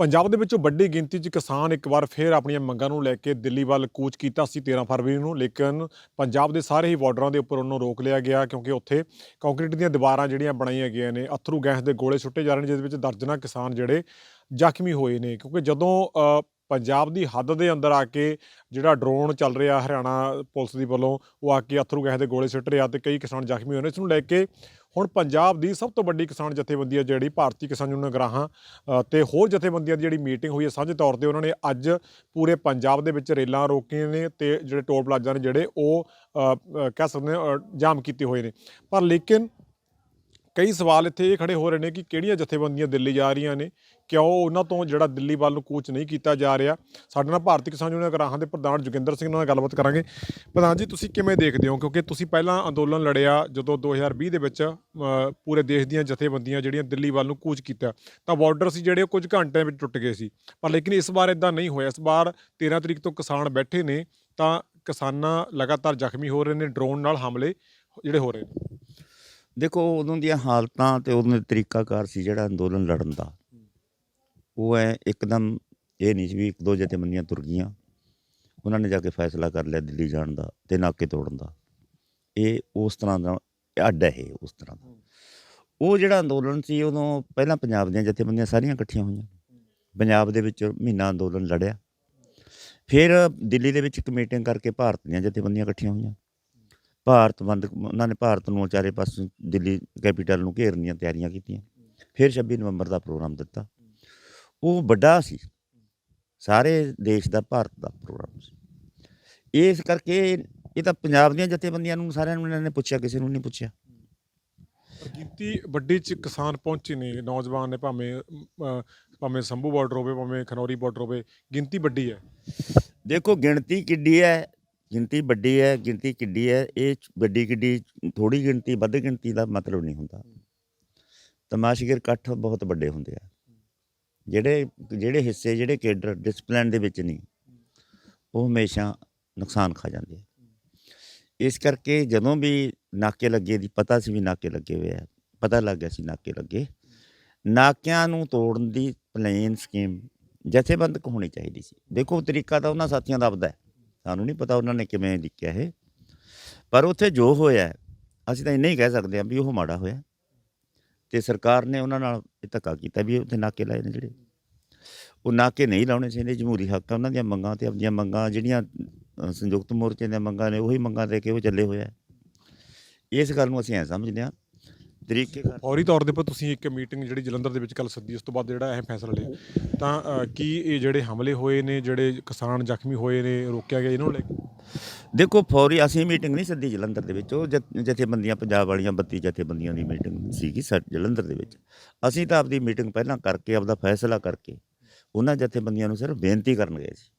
ਪੰਜਾਬ ਦੇ ਵਿੱਚੋਂ ਵੱਡੀ ਗਿਣਤੀ 'ਚ ਕਿਸਾਨ ਇੱਕ ਵਾਰ ਫੇਰ ਆਪਣੀਆਂ ਮੰਗਾਂ ਨੂੰ ਲੈ ਕੇ ਦਿੱਲੀ ਵੱਲ ਕੂਚ ਕੀਤਾ ਸੀ 13 ਫਰਵਰੀ ਨੂੰ, ਲੇਕਿਨ ਪੰਜਾਬ ਦੇ ਸਾਰੇ ਹੀ ਬਾਰਡਰਾਂ ਦੇ ਉੱਪਰ ਉਹਨੂੰ ਰੋਕ ਲਿਆ ਗਿਆ ਕਿਉਂਕਿ ਉੱਥੇ ਕੰਕਰੀਟ ਦੀਆਂ ਦੀਵਾਰਾਂ ਜਿਹੜੀਆਂ ਬਣਾਈਆਂ ਗਈਆਂ ਨੇ, ਅਥਰੂ ਗੈਸ ਦੇ ਗੋਲੇ ਸੁੱਟੇ ਜਾ ਰਹੇ ਨੇ ਜਿਸ ਵਿੱਚ ਦਰਜਨਾਂ ਕਿਸਾਨ ਜਿਹੜੇ ਜ਼ਖਮੀ ਹੋਏ ਨੇ। ਕਿਉਂਕਿ ਜਦੋਂ ਪੰਜਾਬ ਦੀ ਹੱਦ ਦੇ ਅੰਦਰ ਆ ਕੇ ਜਿਹੜਾ ਡਰੋਨ ਚੱਲ ਰਿਹਾ ਹਰਿਆਣਾ ਪੁਲਿਸ ਦੀ ਵੱਲੋਂ ਉਹ ਆ ਕੇ ਅਥਰੂ ਗੈਸ ਦੇ ਗੋਲੇ ਸੁੱਟ ਰਿਹਾ ਤੇ ਕਈ ਕਿਸਾਨ ਜ਼ਖਮੀ ਹੋਏ ਨੇ। ਇਸ ਨੂੰ ਲੈ ਕੇ ਹੁਣ ਪੰਜਾਬ ਦੀ ਸਭ ਤੋਂ ਵੱਡੀ ਕਿਸਾਨ ਜਥੇਬੰਦੀ ਹੈ ਜਿਹੜੀ ਭਾਰਤੀ ਕਿਸਾਨ ਯੂਨੀਅਨ ਗਰਾਹਾਂ ਅ, ਤੇ ਹੋਰ ਜਥੇਬੰਦੀਆਂ ਦੀ ਜਿਹੜੀ ਮੀਟਿੰਗ ਹੋਈ ਹੈ ਸਾਂਝੇ ਤੌਰ ਤੇ ਉਹਨਾਂ ਨੇ ਅੱਜ ਪੂਰੇ ਪੰਜਾਬ ਦੇ ਵਿੱਚ ਰੇਲਾਂ ਰੋਕੀਆਂ ਨੇ ਤੇ ਜਿਹੜੇ ਟੋਲ ਪਲਾਜ਼ਾ ਨੇ ਜਿਹੜੇ ਉਹ ਕਹਿ ਸਕਦੇ ਜਾਮ ਕੀਤੇ ਹੋਏ ਨੇ। ਪਰ ਲੇਕਿਨ ਕਈ ਸਵਾਲ ਇੱਥੇ ਇਹ ਖੜੇ ਹੋ ਰਹੇ ਨੇ ਕਿ ਕਿਹੜੀਆਂ ਜਥੇਬੰਦੀਆਂ ਦਿੱਲੀ ਜਾ ਰਹੀਆਂ ਨੇ? ਕਿਉਂ ਉਹਨਾਂ ਤੋਂ ਜਿਹੜਾ ਦਿੱਲੀ ਵੱਲ ਨੂੰ ਕੂਚ ਨਹੀਂ ਕੀਤਾ ਜਾ ਰਿਹਾ? ਸਾਡੇ ਨਾਲ ਭਾਰਤੀ ਕਿਸਾਨ ਯੂਨੀਅਨ ਅਗਰਾਹਾਂ ਦੇ ਪ੍ਰਧਾਨ ਜੋਗਿੰਦਰ ਸਿੰਘ ਨਾਲ ਗੱਲਬਾਤ ਕਰਾਂਗੇ। ਪ੍ਰਧਾਨ ਜੀ, ਤੁਸੀਂ ਕਿਵੇਂ ਦੇਖਦੇ ਹੋ? ਕਿਉਂਕਿ ਤੁਸੀਂ ਪਹਿਲਾਂ ਅੰਦੋਲਨ ਲੜਿਆ ਜਦੋਂ 2020 ਦੇ ਵਿੱਚ ਪੂਰੇ ਦੇਸ਼ ਦੀਆਂ ਜਥੇਬੰਦੀਆਂ ਜਿਹੜੀਆਂ ਦਿੱਲੀ ਵੱਲ ਨੂੰ ਕੂਚ ਕੀਤਾ, ਤਾਂ ਬਾਰਡਰ ਸੀ ਜਿਹੜੇ ਉਹ ਕੁਝ ਘੰਟਿਆਂ ਵਿੱਚ ਟੁੱਟ ਗਏ ਸੀ। ਪਰ ਲੇਕਿਨ ਇਸ ਵਾਰ ਇਦਾਂ ਨਹੀਂ ਹੋਇਆ। ਇਸ ਵਾਰ 13 ਤਰੀਕ ਤੋਂ ਕਿਸਾਨ ਬੈਠੇ ਨੇ, ਤਾਂ ਕਿਸਾਨਾਂ ਲਗਾਤਾਰ ਜ਼ਖਮੀ ਹੋ ਰਹੇ ਨੇ ਡਰੋਨ ਨਾਲ ਹਮਲੇ ਜਿਹੜੇ ਹੋ ਰਹੇ ਨੇ। ਦੇਖੋ ਉਦੋਂ ਦੀਆਂ ਹਾਲਤਾਂ ਤੇ ਉਦੋਂ ਦਾ ਤਰੀਕਾਕਾਰ ਸੀ ਜਿਹੜਾ ਅੰਦੋਲਨ ਲੜਨ ਦਾ। ਉਹ ਐ ਇੱਕਦਮ ਇਹ ਨਹੀਂ ਸੀ ਵੀ ਇੱਕ ਦੋ ਜਥੇਬੰਦੀਆਂ ਤੁਰ ਗਈਆਂ। ਉਹਨਾਂ ਨੇ ਜਾ ਕੇ ਫੈਸਲਾ ਕਰ ਲਿਆ ਦਿੱਲੀ ਜਾਣ ਦਾ ਤੇ ਨਾਕੇ ਤੋੜਨ ਦਾ। ਇਹ ਉਸ ਤਰ੍ਹਾਂ ਦਾ ਅੱਡ ਹੈ ਇਹ, ਉਸ ਤਰ੍ਹਾਂ ਦਾ। ਉਹ ਜਿਹੜਾ ਅੰਦੋਲਨ ਸੀ, ਉਦੋਂ ਪਹਿਲਾਂ ਪੰਜਾਬ ਦੀਆਂ ਜਥੇਬੰਦੀਆਂ ਸਾਰੀਆਂ ਇਕੱਠੀਆਂ ਹੋਈਆਂ। ਪੰਜਾਬ ਦੇ ਵਿੱਚ ਮਹੀਨਾ ਅੰਦੋਲਨ ਲੜਿਆ। ਫਿਰ ਦਿੱਲੀ ਦੇ ਵਿੱਚ ਇੱਕ ਮੀਟਿੰਗ ਕਰਕੇ ਭਾਰਤ ਦੀਆਂ ਜਥੇਬੰਦੀਆਂ ਇਕੱਠੀਆਂ ਹੋਈਆਂ। ਭਾਰਤ ਬੰਦ ਉਹਨਾਂ ਨੇ ਭਾਰਤ ਨੂੰ ਚਾਰੇ ਪਾਸੋਂ ਦਿੱਲੀ ਕੈਪੀਟਲ ਨੂੰ ਘੇਰਨ ਦੀਆਂ ਤਿਆਰੀਆਂ ਕੀਤੀਆਂ। ਫਿਰ 26 ਨਵੰਬਰ ਦਾ ਪ੍ਰੋਗਰਾਮ ਦਿੱਤਾ। ਉਹ ਵੱਡਾ ਸੀ। ਸਾਰੇ ਦੇਸ਼ ਦਾ ਭਾਰਤ ਦਾ ਪ੍ਰੋਗਰਾਮ ਸੀ। ਇਸ ਕਰਕੇ ਇਹ ਤਾਂ ਪੰਜਾਬ ਦੀਆਂ ਜਥੇਬੰਦੀਆਂ ਨੂੰ ਸਾਰਿਆਂ ਨੂੰ ਇਹਨਾਂ ਨੇ ਪੁੱਛਿਆ ਕਿਸੇ ਨੂੰ ਨਹੀਂ ਪੁੱਛਿਆ। ਗਿਣਤੀ ਵੱਡੀ ਚ ਕਿਸਾਨ ਪਹੁੰਚੇ ਨੇ ਨੌਜਵਾਨ ਨੇ ਭਾਵੇਂ ਭਾਵੇਂ ਸੰਭੂ ਬਾਰਡਰ ਹੋਵੇ ਭਾਵੇਂ ਖਨੌਰੀ ਬਾਰਡਰ ਹੋਵੇ ਗਿਣਤੀ ਵੱਡੀ ਹੈ। ਦੇਖੋ ਗਿਣਤੀ ਕਿੱਡੀ ਹੈ। ਗਿਣਤੀ ਵੱਡੀ ਹੈ ਗਿਣਤੀ ਕਿੱਡੀ ਹੈ ਇਹ ਵੱਡੀ ਕਿੱਡੀ ਥੋੜੀ ਗਿਣਤੀ ਵੱਧ ਗਿਣਤੀ ਦਾ ਮਤਲਬ ਨਹੀਂ ਹੁੰਦਾ। ਤਮਾਸ਼ਗੀਰ ਇਕੱਠ ਬਹੁਤ ਵੱਡੇ ਹੁੰਦੇ ਆ। ਜਿਹੜੇ ਜਿਹੜੇ ਹਿੱਸੇ ਜਿਹੜੇ ਕੇਡਰ ਡਿਸਪਲਿਨ ਦੇ ਵਿੱਚ ਨਹੀਂ ਉਹ ਹਮੇਸ਼ਾ ਨੁਕਸਾਨ ਖਾ ਜਾਂਦੇ ਆ। ਇਸ ਕਰਕੇ ਜਦੋਂ ਵੀ ਨਾਕੇ ਲੱਗੇ ਦੀ ਪਤਾ ਸੀ ਵੀ ਨਾਕੇ ਲੱਗੇ ਹੋਏ ਆ ਪਤਾ ਲੱਗ ਗਿਆ ਸੀ ਨਾਕੇ ਲੱਗੇ। ਨਾਕਿਆਂ ਨੂੰ ਤੋੜਨ ਦੀ ਪਲੇਨ ਸਕੀਮ ਜਥੇਬੰਦਕ ਹੋਣੀ ਚਾਹੀਦੀ ਸੀ। ਦੇਖੋ ਤਰੀਕਾ ਤਾਂ ਉਹਨਾਂ ਸਾਥੀਆਂ ਦਾ ਆਪਦਾ ਹੈ। ਸਾਨੂੰ ਨਹੀਂ ਪਤਾ ਉਹਨਾਂ ਨੇ ਕਿਵੇਂ ਲਿਖਿਆ ਇਹ। ਪਰ ਉੱਥੇ ਜੋ ਹੋਇਆ, ਅਸੀਂ ਤਾਂ ਇੰਨਾ ਹੀ ਕਹਿ ਸਕਦੇ ਹਾਂ ਵੀ ਉਹ ਮਾੜਾ ਹੋਇਆ। ਤੇ ਸਰਕਾਰ ਨੇ ਉਹਨਾਂ ਨਾਲ ਇਹ ਧੱਕਾ ਕੀਤਾ ਵੀ ਉੱਥੇ ਨਾਕੇ ਲਾਏ ਨੇ ਜਿਹੜੇ। ਉਹ ਨਾਕੇ ਨਹੀਂ ਲਾਉਣੇ ਚਾਹੀਦੇ, ਜਮਹੂਰੀ ਹੱਕ ਆ ਉਹਨਾਂ ਦੀਆਂ ਮੰਗਾਂ ਤੇ ਆਪਣੀਆਂ ਮੰਗਾਂ, ਜਿਹੜੀਆਂ ਸੰਯੁਕਤ ਮੋਰਚੇ ਦੀਆਂ ਮੰਗਾਂ ਨੇ, ਉਹੀ ਮੰਗਾਂ 'ਤੇ ਕੇ ਉਹ ਚੱਲੇ ਹੋਇਆ। ਇਸ ਗੱਲ ਨੂੰ ਅਸੀਂ ਐ ਸਮਝਦੇ ਹਾਂ ਤਰੀਕੇ ਕਰ ਫੌਰੀ ਤੌਰ ਦੇ ਉੱਪਰ ਤੁਸੀਂ ਇੱਕ ਮੀਟਿੰਗ ਜਿਹੜੀ ਜਲੰਧਰ ਦੇ ਵਿੱਚ ਕੱਲ ਸੱਦੀ ਉਸ ਤੋਂ ਬਾਅਦ ਜਿਹੜਾ ਇਹ ਫੈਸਲਾ ਲਿਆ। ਤਾਂ ਅ, ਕੀ ਇਹ ਜਿਹੜੇ ਹਮਲੇ ਹੋਏ ਨੇ ਜਿਹੜੇ ਕਿਸਾਨ ਜ਼ਖਮੀ ਹੋਏ ਨੇ ਰੋਕਿਆ ਗਿਆ ਇਹਨਾਂ ਨੂੰ ਲੈ ਕੇ? ਦੇਖੋ ਫੌਰੀ ਅਸੀਂ ਮੀਟਿੰਗ ਨਹੀਂ ਸੱਦੀ ਜਲੰਧਰ ਦੇ ਵਿੱਚ। ਉਹ ਜਥ- ਜਥੇਬੰਦੀਆਂ ਪੰਜਾਬ ਵਾਲੀਆਂ 32 ਜਥੇਬੰਦੀਆਂ ਦੀ ਮੀਟਿੰਗ ਸੀਗੀ ਸਾ ਜਲੰਧਰ ਦੇ ਵਿੱਚ। ਅਸੀਂ ਤਾਂ ਆਪਦੀ ਮੀਟਿੰਗ ਪਹਿਲਾਂ ਕਰਕੇ ਆਪਦਾ ਫੈਸਲਾ ਕਰਕੇ ਉਹਨਾਂ ਜਥੇਬੰਦੀਆਂ ਨੂੰ ਸਿਰਫ ਬੇਨਤੀ ਕਰਨ ਗਏ ਸੀ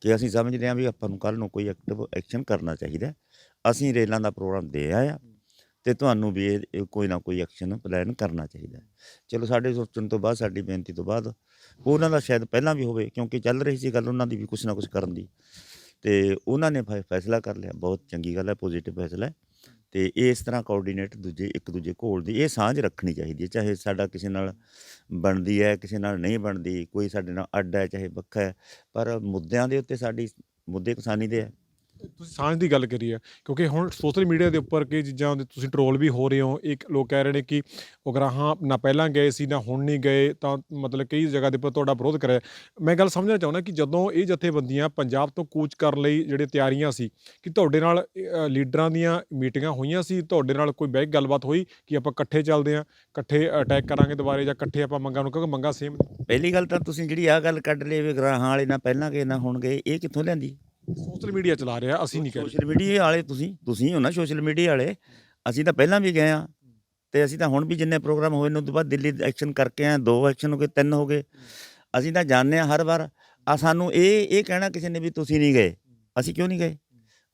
ਕਿ ਅਸੀਂ ਸਮਝਦੇ ਹਾਂ ਵੀ ਆਪਾਂ ਨੂੰ ਕੱਲ ਨੂੰ ਕੋਈ ਐਕਟਿਵ ਐਕਸ਼ਨ ਕਰਨਾ ਚਾਹੀਦਾ ਹੈ। ਅਸੀਂ ਰੇਲਾਂ ਦਾ ਪ੍ਰੋਗਰਾਮ ਦੇ ਆਇਆ ਤੇ ਤੁਹਾਨੂੰ ਵੀ ਇਹ ਇਹ ਕੋਈ ਨਾ ਕੋਈ ਐਕਸ਼ਨ ਪਲਾਨ ਕਰਨਾ ਚਾਹੀਦਾ ਹੈ। ਚਲੋ ਸਾਡੇ ਸੋਚਣ ਤੋਂ ਬਾਅਦ, ਸਾਡੀ ਬੇਨਤੀ ਤੋਂ ਬਾਅਦ, ਉਹਨਾਂ ਦਾ ਸ਼ਾਇਦ ਪਹਿਲਾਂ ਵੀ ਹੋਵੇ, ਕਿਉਂਕਿ ਚੱਲ ਰਹੀ ਸੀ ਗੱਲ ਉਹਨਾਂ ਦੀ ਵੀ ਕੁਛ ਨਾ ਕੁਛ ਕਰਨ ਦੀ। ਤੇ ਉਹਨਾਂ ਨੇ ਫੈ- ਫੈਸਲਾ ਕਰ ਲਿਆ। ਬਹੁਤ ਚੰਗੀ ਗੱਲ ਹੈ ਪੋਜ਼ਿਟਿਵ ਫੈਸਲਾ ਹੈ। ਤੇ ਇਸ ਤਰ੍ਹਾਂ ਕੋਆਰਡੀਨੇਟ ਦੂਜੇ, ਇੱਕ ਦੂਜੇ ਘੋਲ ਦੀ ਇਹ ਸਾਂਝ ਰੱਖਣੀ ਚਾਹੀਦੀ ਹੈ। ਚਾਹੇ ਸਾਡਾ ਕਿਸੇ ਨਾਲ ਬਣਦੀ ਹੈ, ਕਿਸੇ ਨਾਲ ਨਹੀਂ ਬਣਦੀ, ਕੋਈ ਸਾਡੇ ਨਾਲ ਅੱਡ ਹੈ, ਚਾਹੇ ਵੱਖਰਾ ਹੈ, ਪਰ ਮੁੱਦਿਆਂ ਦੇ ਉੱਤੇ ਸਾਡੀ, ਮੁੱਦੇ ਕਿਸਾਨੀ ਦੇ ਹੈ। ਤੁਸੀਂ ਸਾਂਝ ਦੀ ਗੱਲ ਕਰੀ ਹੈ ਕਿਉਂਕਿ ਹੁਣ ਸੋਸ਼ਲ ਮੀਡੀਆ ਦੇ ਉੱਪਰ ਕਈ ਚੀਜ਼ਾਂ ਦੇ ਤੁਸੀਂ ਟਰੋਲ ਵੀ ਹੋ ਰਹੇ ਹੋ, ਇੱਕ ਲੋਕ ਕਹਿ ਰਹੇ ਨੇ ਕਿ ਉਗਰਾਹਾਂ ਨਾ ਪਹਿਲਾਂ ਗਏ ਸੀ, ਨਾ ਹੁਣ ਨਹੀਂ ਗਏ। ਤਾਂ ਮਤਲਬ ਕਈ ਜਗ੍ਹਾ ਦੇ ਉੱਪਰ ਤੁਹਾਡਾ ਵਿਰੋਧ ਕਰਿਆ। ਮੈਂ ਗੱਲ ਸਮਝਣਾ ਚਾਹੁੰਦਾ ਕਿ ਜਦੋਂ ਇਹ ਜਥੇਬੰਦੀਆਂ ਪੰਜਾਬ ਤੋਂ ਕੂਚ ਕਰਨ ਲਈ ਜਿਹੜੇ ਤਿਆਰੀਆਂ ਸੀ, ਕਿ ਤੁਹਾਡੇ ਨਾਲ ਲੀਡਰਾਂ ਦੀਆਂ ਮੀਟਿੰਗਾਂ ਹੋਈਆਂ ਸੀ, ਤੁਹਾਡੇ ਨਾਲ ਕੋਈ ਬਹਿ ਗੱਲਬਾਤ ਹੋਈ ਕਿ ਆਪਾਂ ਇਕੱਠੇ ਚੱਲਦੇ ਹਾਂ, ਇਕੱਠੇ ਅਟੈਕ ਕਰਾਂਗੇ ਦੁਬਾਰੇ ਜਾਂ ਇਕੱਠੇ ਆਪਾਂ ਮੰਗਾਂ ਨੂੰ ਕਿਉਂਕਿ ਮੰਗਾਂ ਸੇਮ ਪਹਿਲੀ ਗੱਲ ਤਾਂ ਤੁਸੀਂ ਜਿਹੜੀ ਆਹ ਗੱਲ ਕੱਢ ਲਈ ਵੀ ਗਰਾਹਾਂ ਵਾਲੇ ਨਾ ਪਹਿਲਾਂ ਗਏ, ਨਾ ਹੁਣ ਗਏ, ਇਹ ਕਿੱਥੋਂ ਲਿਆਂਦੀ? ਸੋਸ਼ਲ ਮੀਡੀਆ ਚਲਾ ਰਿਹਾ ਅਸੀਂ ਨਹੀਂ ਕਹਿ ਰਹੇ। ਸੋਸ਼ਲ ਮੀਡੀਆ ਵਾਲੇ ਤੁਸੀਂ ਤੁਸੀਂ ਹੋ ਨਾ ਸੋਸ਼ਲ ਮੀਡੀਆ ਵਾਲੇ ਅਸੀਂ ਤਾਂ ਪਹਿਲਾਂ ਵੀ ਗਏ ਆ ਤੇ ਅਸੀਂ ਤਾਂ ਹੁਣ ਵੀ ਜਿੰਨੇ ਪ੍ਰੋਗਰਾਮ ਹੋਏ ਨੇ ਉਸ ਤੋਂ ਬਾਅਦ ਦਿੱਲੀ ਐਕਸ਼ਨ ਕਰਕੇ ਆ ਦੋ ਐਕਸ਼ਨ ਹੋ ਗਏ ਤਿੰਨ ਹੋ ਗਏ। ਅਸੀਂ ਤਾਂ ਜਾਣਦੇ ਆ ਹਰ ਵਾਰ ਆ ਸਾਨੂੰ ਇਹ ਇਹ ਕਹਿਣਾ ਕਿਸੇ ਨੇ ਵੀ ਤੁਸੀਂ ਨਹੀਂ ਗਏ। ਅਸੀਂ ਕਿਉਂ ਨਹੀਂ ਗਏ?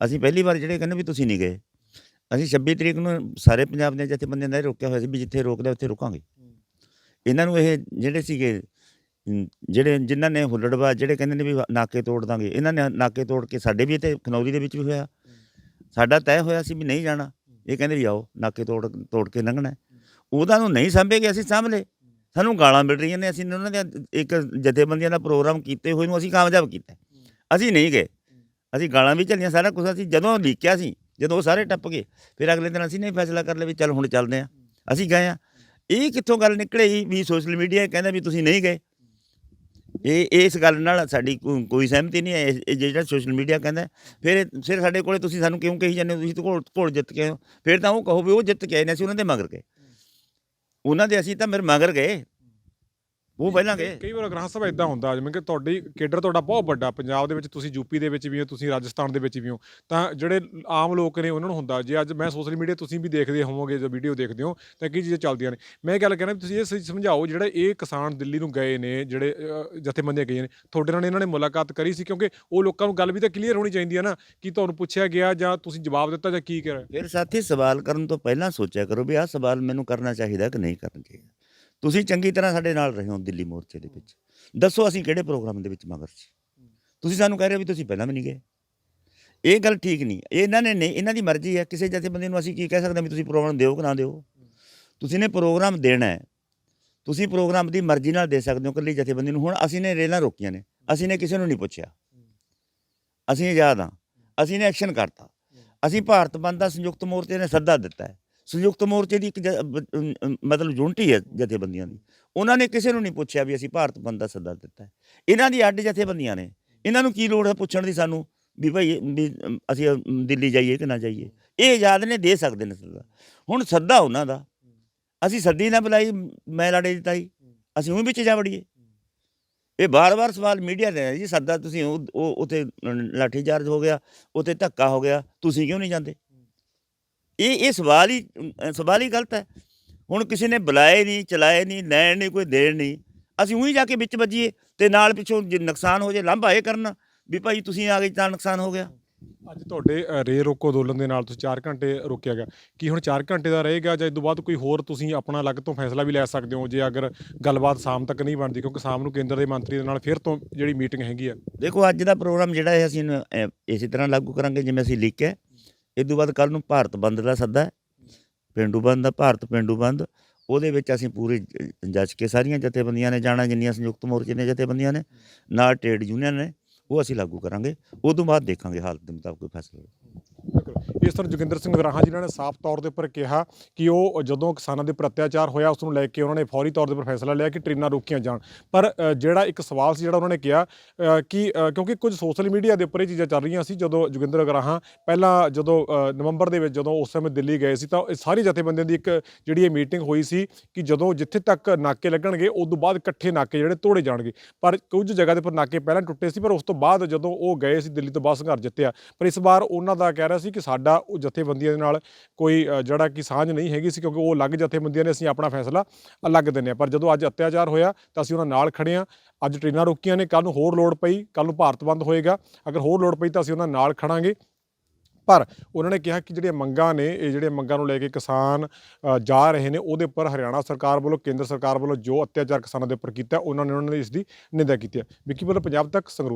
ਅਸੀਂ ਪਹਿਲੀ ਵਾਰ ਜਿਹੜੇ ਕਹਿੰਦੇ ਵੀ ਤੁਸੀਂ ਨਹੀਂ ਗਏ। ਅਸੀਂ 26 ਤਰੀਕ ਨੂੰ ਸਾਰੇ ਪੰਜਾਬ ਦੇ ਜਥੇਬੰਦੀਆਂ ਦਾ ਰੋਕਿਆ ਹੋਇਆ ਸੀ ਵੀ ਜਿੱਥੇ ਰੋਕਦਾ ਉੱਥੇ ਰੁਕਾਂਗੇ। ਇਹਨਾਂ ਨੂੰ ਇਹ ਜਿਹੜੇ ਸੀਗੇ ਜਿਹੜੇ ਜਿਨ੍ਹਾਂ ਨੇ ਹੁੱਲੜਬਾਜ਼ ਜਿਹੜੇ ਕਹਿੰਦੇ ਨੇ ਵੀ ਨਾਕੇ ਤੋੜ ਦਾਂਗੇ, ਇਹਨਾਂ ਨੇ ਨਾਕੇ ਤੋੜ ਕੇ ਸਾਡੇ ਵੀ ਇੱਥੇ ਖਨੌਰੀ ਦੇ ਵਿੱਚ ਵੀ ਹੋਇਆ। ਸਾਡਾ ਤੈਅ ਹੋਇਆ ਸੀ ਵੀ ਨਹੀਂ ਜਾਣਾ। ਇਹ ਕਹਿੰਦੇ ਵੀ ਆਓ, ਨਾਕੇ ਤੋੜ ਤੋੜ ਕੇ ਲੰਘਣਾ। ਉਹਦਾ ਨੂੰ ਨਹੀਂ ਸਾਂਭੇਗੇ ਅਸੀਂ ਸਾਂਭ ਲਏ ਸਾਨੂੰ ਗਾਲਾਂ ਮਿਲ ਰਹੀਆਂ ਨੇ, ਅਸੀਂ ਉਹਨਾਂ ਦੇ ਇੱਕ ਜਥੇਬੰਦੀਆਂ ਦਾ ਪ੍ਰੋਗਰਾਮ ਕੀਤੇ ਹੋਏ ਨੂੰ ਅਸੀਂ ਕਾਮਯਾਬ ਕੀਤਾ। ਅਸੀਂ ਨਹੀਂ ਗਏ। ਅਸੀਂ ਗਾਲਾਂ ਵੀ ਝੱਲੀਆਂ, ਸਾਰਾ ਕੁਝ ਅਸੀਂ ਜਦੋਂ ਲੀਕਿਆ ਸੀ, ਜਦੋਂ ਉਹ ਸਾਰੇ ਟੱਪ ਗਏ, ਫਿਰ ਅਗਲੇ ਦਿਨ ਅਸੀਂ ਨਹੀਂ ਫੈਸਲਾ ਕਰ ਲਿਆ ਵੀ ਚੱਲ ਹੁਣ ਚੱਲਦੇ ਆ ਅਸੀਂ ਗਏ ਆ ਇਹ ਕਿੱਥੋਂ ਗੱਲ ਨਿਕਲੇ ਵੀ ਸੋਸ਼ਲ ਮੀਡੀਆ ਕਹਿੰਦਾ ਵੀ ਤੁਸੀਂ ਨਹੀਂ ਗਏ। ਇਹ, ਇਸ ਗੱਲ ਨਾਲ ਸਾਡੀ ਕੋਈ ਸਹਿਮਤੀ ਨਹੀਂ ਹੈ, ਇਹ- ਜਿਹੜਾ ਸੋਸ਼ਲ ਮੀਡੀਆ ਕਹਿੰਦਾ ਫਿਰ ਇਹ- ਫਿਰ ਸਾਡੇ ਕੋਲੇ ਤੁਸੀਂ ਸਾਨੂੰ ਕਿਉਂ ਕਹੀ ਜਾਂਦੇ ਹੋ? ਤੁਸੀਂ ਘੋਲ ਘੋਲ ਜਿੱਤ ਕੇ ਆਏ ਹੋ। ਫਿਰ ਤਾਂ ਉਹ ਕਹੋ ਵੀ ਉਹ ਜਿੱਤ ਕੇ ਆਏ ਨੇ, ਅਸੀਂ ਉਹਨਾਂ ਦੇ ਮਗਰ ਗਏ। ਉਹਨਾਂ ਦੇ ਅਸੀਂ ਤਾਂ ਮੇਰੇ ਮਗਰ ਗਏ। ਉਹ ਪਹਿਲਾਂ ਗਏ ਕਈ ਵਾਰ ਗ੍ਰਾਹਕ ਸਭਾ ਇਦਾਂ ਹੁੰਦਾ ਜਿਵੇਂ ਕਿ ਤੁਹਾਡੀ ਕੇਡਰ ਤੁਹਾਡਾ ਬਹੁਤ ਵੱਡਾ ਪੰਜਾਬ ਦੇ ਵਿੱਚ ਤੁਸੀਂ ਯੂਪੀ ਦੇ ਵਿੱਚ ਵੀ ਹੋ ਤੁਸੀਂ ਰਾਜਸਥਾਨ ਦੇ ਵਿੱਚ ਵੀ ਹੋ ਤਾਂ ਜਿਹੜੇ ਆਮ ਲੋਕ ਨੇ ਉਹਨਾਂ ਨੂੰ ਹੁੰਦਾ ਜੇ ਅੱਜ ਮੈਂ ਸੋਸ਼ਲ ਮੀਡੀਆ ਤੁਸੀਂ ਵੀ ਦੇਖਦੇ ਹੋਵੋਗੇ ਜੋ ਵੀਡੀਓ ਦੇਖਦੇ ਹੋ ਤਾਂ ਕੀ ਚੀਜ਼ਾਂ ਚੱਲਦੀਆਂ ਨੇ। ਮੈਂ ਇਹ ਗੱਲ ਕਹਿਣਾ ਤੁਸੀਂ ਇਹ ਸਮਝਾਓ ਜਿਹੜਾ ਇਹ ਕਿਸਾਨ ਦਿੱਲੀ ਨੂੰ ਗਏ ਨੇ ਜਿਹੜੇ ਜਥੇਬੰਦੀਆਂ ਗਈਆਂ ਨੇ ਤੁਹਾਡੇ ਨਾਲ ਇਹਨਾਂ ਨੇ ਮੁਲਾਕਾਤ ਕਰੀ ਸੀ ਕਿਉਂਕਿ ਉਹ ਲੋਕਾਂ ਨੂੰ ਗੱਲ ਵੀ ਤਾਂ ਕਲੀਅਰ ਹੋਣੀ ਚਾਹੀਦੀ ਹੈ ਨਾ ਕਿ ਤੁਹਾਨੂੰ ਪੁੱਛਿਆ ਗਿਆ ਜਾਂ ਤੁਸੀਂ ਜਵਾਬ ਦਿੱਤਾ ਜਾਂ ਕੀ ਕਰਿਆ ਫਿਰ ਸਾਥੀ ਸਵਾਲ ਕਰਨ ਤੋਂ ਪਹਿਲਾਂ ਸੋਚਿਆ ਕਰੋ ਵੀ ਆਹ ਸਵਾਲ ਮੈਨੂੰ ਕਰਨਾ ਚਾਹੀਦਾ ਕਿ ਨਹੀਂ ਕਰਨਾ ਚਾਹੀਦਾ ਤੁਸੀਂ ਚੰਗੀ ਤਰ੍ਹਾਂ ਸਾਡੇ ਨਾਲ ਰਹੇ ਹੋ ਦਿੱਲੀ ਮੋਰਚੇ ਦੇ ਵਿੱਚ। ਦੱਸੋ ਅਸੀਂ ਕਿਹੜੇ ਪ੍ਰੋਗਰਾਮ ਦੇ ਵਿੱਚ ਮਗਰ ਸੀ? ਤੁਸੀਂ ਸਾਨੂੰ ਕਹਿ ਰਹੇ ਹੋ ਵੀ ਤੁਸੀਂ ਪਹਿਲਾਂ ਵੀ ਨਹੀਂ ਗਏ। ਇਹ ਗੱਲ ਠੀਕ ਨਹੀਂ। ਇਹਨਾਂ ਨੇ ਨਹੀਂ, ਇਹਨਾਂ ਦੀ ਮਰਜ਼ੀ ਹੈ। ਕਿਸੇ ਜਥੇਬੰਦੀ ਨੂੰ ਅਸੀਂ ਕੀ ਕਹਿ ਸਕਦੇ ਹਾਂ ਵੀ ਤੁਸੀਂ ਪ੍ਰੋਗਰਾਮ ਦਿਓ ਕਿ ਨਾ ਦਿਓ? ਤੁਸੀਂ ਨੇ ਪ੍ਰੋਗਰਾਮ ਦੇਣਾ ਹੈ। ਤੁਸੀਂ ਪ੍ਰੋਗਰਾਮ ਦੀ ਮਰਜ਼ੀ ਨਾਲ ਦੇ ਸਕਦੇ ਹੋ ਇਕੱਲੀ ਜਥੇਬੰਦੀ ਨੂੰ। ਹੁਣ ਅਸੀਂ ਨੇ ਰੇਲਾਂ ਰੋਕੀਆਂ ਨੇ। ਅਸੀਂ ਨੇ ਕਿਸੇ ਨੂੰ ਨਹੀਂ ਪੁੱਛਿਆ। ਅਸੀਂ ਆਜ਼ਾਦ ਹਾਂ। ਅਸੀਂ ਨੇ ਐਕਸ਼ਨ ਕਰਤਾ। ਅਸੀਂ ਭਾਰਤ ਬੰਦ ਦਾ ਸੰਯੁਕਤ ਮੋਰਚੇ ਨੇ ਸੱਦਾ ਦਿੱਤਾ ਹੈ। ਸੰਯੁਕਤ ਮੋਰਚੇ ਦੀ ਇੱਕ ਜ- ਬ- ਮਤਲਬ ਯੂਨਿਟੀ ਹੈ ਜਥੇਬੰਦੀਆਂ ਦੀ। ਉਹਨਾਂ ਨੇ ਕਿਸੇ ਨੂੰ ਨਹੀਂ ਪੁੱਛਿਆ ਵੀ ਅਸੀਂ ਭਾਰਤ ਬੰਦ ਦਾ ਸੱਦਾ ਦਿੱਤਾ ਹੈ। ਇਹਨਾਂ ਦੀ ਅੱਡ ਜਥੇਬੰਦੀਆਂ ਨੇ। ਇਹਨਾਂ ਨੂੰ ਕੀ ਲੋੜ ਹੈ ਪੁੱਛਣ ਦੀ ਸਾਨੂੰ? ਵੀ ਭਾਈ ਵੀ ਅਮ, ਅਸੀਂ ਅਮ, ਦਿੱਲੀ ਜਾਈਏ ਕਿ ਨਾ ਜਾਈਏ? ਇਹ ਆਜ਼ਾਦ ਨੇ ਦੇ ਸਕਦੇ ਨੇ ਸੱਦਾ। ਹੁਣ ਸੱਦਾ ਉਹਨਾਂ ਦਾ। ਅਸੀਂ ਸੱਦੀ ਨਾ ਬੁਲਾਈ ਮੈਂ ਲਾੜੇ ਦੀ ਤਾਈ ਅਸੀਂ ਉਹ ਵਿੱਚ ਜਾ ਵੜੀਏ। ਇਹ ਬਾਰ-ਬਾਰ ਸਵਾਲ ਮੀਡੀਆ ਦੇ ਹੈ ਜੀ ਸੱਦਾ ਤੁਸੀਂ ਉਹ ਉਹ ਉਥੇ ਲਾਠੀਚਾਰਜ ਹੋ ਗਿਆ ਉਥੇ ਧੱਕਾ ਹੋ ਗਿਆ ਤੁਸੀਂ ਕਿਉਂ ਨਹੀਂ ਜਾਂਦੇ? ਇਹ ਇਹ ਸਵਾਲ ਹੀ ਸਵਾਲ ਹੀ ਗਲਤ ਹੈ। ਹੁਣ ਕਿਸੇ ਨੇ ਬੁਲਾਏ ਨਹੀਂ ਚਲਾਏ ਨਹੀਂ ਲੈਣ ਨਹੀਂ ਕੋਈ ਦੇਣ ਨਹੀਂ ਅਸੀਂ ਉਹੀ ਜਾ ਕੇ ਵਿੱਚ ਵੱਜੀਏ ਤੇ ਨਾਲ ਪਿੱਛੋਂ ਜੇ ਨੁਕਸਾਨ ਹੋ ਜੇ ਲਾਂਭਾ ਇਹ ਕਰਨ ਵੀ ਭਾਈ ਤੁਸੀਂ ਆ ਗਏ ਤਾਂ ਨੁਕਸਾਨ ਹੋ ਗਿਆ। ਅੱਜ ਤੁਹਾਡੇ ਰੇ ਰੋਕੋ ਅੰਦੋਲਨ ਦੇ ਨਾਲ ਤੁਸੀਂ 4 ਘੰਟੇ ਰੋਕਿਆ ਗਿਆ। ਕੀ ਹੁਣ 4 ਘੰਟੇ ਦਾ ਰਹੇਗਾ ਜਾਂ ਇਸ ਤੋਂ ਬਾਅਦ ਕੋਈ ਹੋਰ ਤੁਸੀਂ ਆਪਣਾ ਅਲੱਗ ਤੋਂ ਫੈਸਲਾ ਵੀ ਲੈ ਸਕਦੇ ਹੋ ਜੇ ਅਗਰ ਗੱਲਬਾਤ ਸ਼ਾਮ ਤੱਕ ਨਹੀਂ ਬਣਦੀ? ਕਿਉਂਕਿ ਸ਼ਾਮ ਨੂੰ ਕੇਂਦਰ ਦੇ ਮੰਤਰੀ ਦੇ ਨਾਲ ਫਿਰ ਤੋਂ ਜਿਹੜੀ ਮੀਟਿੰਗ ਹੈਗੀ ਆ। ਦੇਖੋ ਅੱਜ ਦਾ ਪ੍ਰੋਗਰਾਮ ਜਿਹੜਾ ਹੈ ਅਸੀਂ ਇਸੇ ਤਰ੍ਹਾਂ ਲਾਗੂ ਕਰਾਂਗੇ ਜਿਵੇਂ ਅਸੀਂ ਲਿਖਿਆ ਇਸ ਤੋਂ ਬਾਅਦ ਕੱਲ ਨੂੰ ਭਾਰਤ ਬੰਦ ਦਾ ਸੱਦਾ ਹੈ। ਪਿੰਡੂ ਬੰਦ ਦਾ, ਭਾਰਤ ਪਿੰਡੂ ਬੰਦ। ਉਹਦੇ ਵਿੱਚ ਅਸੀਂ ਪੂਰੇ ਜ- ਜੱਜ ਕੇ ਸਾਰੀਆਂ ਜਥੇਬੰਦੀਆਂ ਨੇ ਜਾਣਾ, ਜਿੰਨੀਆਂ ਸੰਯੁਕਤ ਮੋਰਚੇ ਦੀਆਂ ਜਥੇਬੰਦੀਆਂ ਨੇ, ਨਾਲ ਟ੍ਰੇਡ ਯੂਨੀਅਨ ਨੇ, ਉਹ ਅਸੀਂ ਲਾਗੂ ਕਰਾਂਗੇ। ਉਹ ਤੋਂ ਬਾਅਦ ਦੇਖਾਂਗੇ ਹਾਲਤ ਦੇ ਮੁਤਾਬਕ ਕੋਈ ਫੈਸਲਾ ਇਸ ਤਰ੍ਹਾਂ ਜੋਗਿੰਦਰ ਸਿੰਘ ਗਰਾਹਾਂ ਜਿਨ੍ਹਾਂ ਨੇ ਸਾਫ਼ ਤੌਰ ਦੇ ਉੱਪਰ ਕਿਹਾ ਕਿ ਉਹ ਜਦੋਂ ਕਿਸਾਨਾਂ ਦੇ ਉੱਪਰ ਅਤਿਆਚਾਰ ਹੋਇਆ, ਉਸ ਨੂੰ ਲੈ ਕੇ ਉਹਨਾਂ ਨੇ ਫੌਰੀ ਤੌਰ ਦੇ ਉੱਪਰ ਫੈਸਲਾ ਲਿਆ ਕਿ ਟ੍ਰੇਨਾਂ ਰੋਕੀਆਂ ਜਾਣ। ਪਰ ਜਿਹੜਾ ਇੱਕ ਸਵਾਲ ਸੀ ਜਿਹੜਾ ਉਹਨਾਂ ਨੇ ਕਿਹਾ ਕਿ ਕਿਉਂਕਿ ਕੁਝ ਸੋਸ਼ਲ ਮੀਡੀਆ ਦੇ ਉੱਪਰ ਇਹ ਚੀਜ਼ਾਂ ਚੱਲ ਰਹੀਆਂ ਸੀ, ਜਦੋਂ ਜੋਗਿੰਦਰ ਗਰਾਹਾਂ ਪਹਿਲਾਂ ਜਦੋਂ ਨਵੰਬਰ ਦੇ ਵਿੱਚ ਜਦੋਂ ਉਸ ਸਮੇਂ ਦਿੱਲੀ ਗਏ ਸੀ ਤਾਂ ਇਹ ਸਾਰੀ ਜਥੇਬੰਦੀਆਂ ਦੀ ਇੱਕ ਜਿਹੜੀ ਇਹ ਮੀਟਿੰਗ ਹੋਈ ਸੀ ਕਿ ਜਦੋਂ ਜਿੱਥੇ ਤੱਕ ਨਾਕੇ ਲੱਗਣਗੇ, ਉਸ ਤੋਂ ਬਾਅਦ ਇਕੱਠੇ ਨਾਕੇ ਜਿਹੜੇ ਤੋੜੇ ਜਾਣਗੇ। ਪਰ ਕੁਝ ਜਗ੍ਹਾ ਦੇ ਉੱਪਰ ਨਾਕੇ ਪਹਿਲਾਂ ਟੁੱਟੇ ਸੀ, ਪਰ ਉਸ ਤੋਂ ਬਾਅਦ ਜਦੋਂ ਉਹ ਗਏ ਸੀ ਦਿੱਲੀ ਤੋਂ ਬਾਅਦ ਸੰਘਰਸ਼ ਜਿੱਤਿਆ, ਪਰ ਇਸ ਵਾਰ ਉਹਨਾਂ ਦਾ ਕਹਿ ਰਿਹਾ ਸੀ ਕਿ ਸਾਡਾ ਉਹ ਜਥੇਬੰਦੀਆਂ ਦੇ ਨਾਲ ਕੋਈ ਜਿਹੜਾ ਕਿ ਸਾਂਝ ਨਹੀਂ ਹੈਗੀ ਸੀ ਕਿਉਂਕਿ ਉਹ ਅਲੱਗ ਜਥੇਬੰਦੀਆਂ ਨੇ, ਅਸੀਂ ਆਪਣਾ ਫੈਸਲਾ ਅਲੱਗ ਦਿੰਦੇ ਹਾਂ। ਪਰ ਜਦੋਂ ਅੱਜ ਅਤਿਆਚਾਰ ਹੋਇਆ ਤਾਂ ਅਸੀਂ ਉਹਨਾਂ ਨਾਲ ਖੜੇ ਹਾਂ। ਅੱਜ ਟ੍ਰੇਨਾਂ ਰੋਕੀਆਂ ਨੇ ਕੱਲ ਨੂੰ ਹੋਰ ਲੋੜ ਪਈ ਕੱਲ ਨੂੰ ਭਾਰਤ ਬੰਦ ਹੋਏਗਾ। ਅਗਰ ਹੋਰ ਲੋੜ ਪਈ ਤਾਂ ਅਸੀਂ ਉਹਨਾਂ ਨਾਲ ਖੜਾਂਗੇ ਪਰ ਉਹਨਾਂ ਨੇ ਕਿਹਾ ਕਿ ਜਿਹੜੀਆਂ ਮੰਗਾਂ ਨੇ, ਇਹ ਜਿਹੜੀਆਂ ਮੰਗਾਂ ਨੂੰ ਲੈ ਕੇ ਕਿਸਾਨ ਜਾ ਰਹੇ ਨੇ, ਉਹਦੇ ਉੱਪਰ ਹਰਿਆਣਾ ਸਰਕਾਰ ਵੱਲੋਂ, ਕੇਂਦਰ ਸਰਕਾਰ ਵੱਲੋਂ ਜੋ ਅਤਿਆਚਾਰ ਕਿਸਾਨਾਂ ਦੇ ਉੱਪਰ ਕੀਤਾ, ਉਹਨਾਂ ਨੇ ਉਹਨਾਂ ਨੇ ਇਸ ਦੀ ਨਿੰਦਾ ਕੀਤੀ ਹੈ। ਵਿੱਕੀ ਵੱਲੋਂ ਪੰਜਾਬ ਤੱਕ ਸੰਗਰੂਰ।